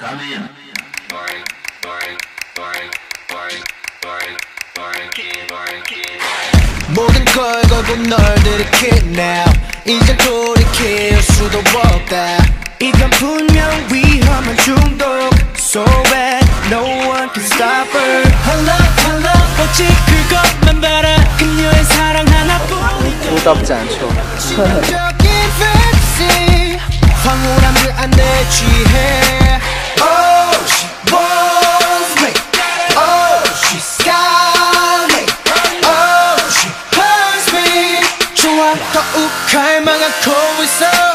Come in. Boring, boring, boring, boring, boring, boring, boring, boring. 모든 걸 걸고 널 들이킬 now. 이젠 돌이킬 수도 없다. 이건 분명 위험한 중독. So bad, no one can stop her. Hello, hello, 오직 그것만 바라. 그녀의 사랑 하나뿐. 무덥지 않죠. 황홀함을 안 내지해. 더욱 갈망하고 있어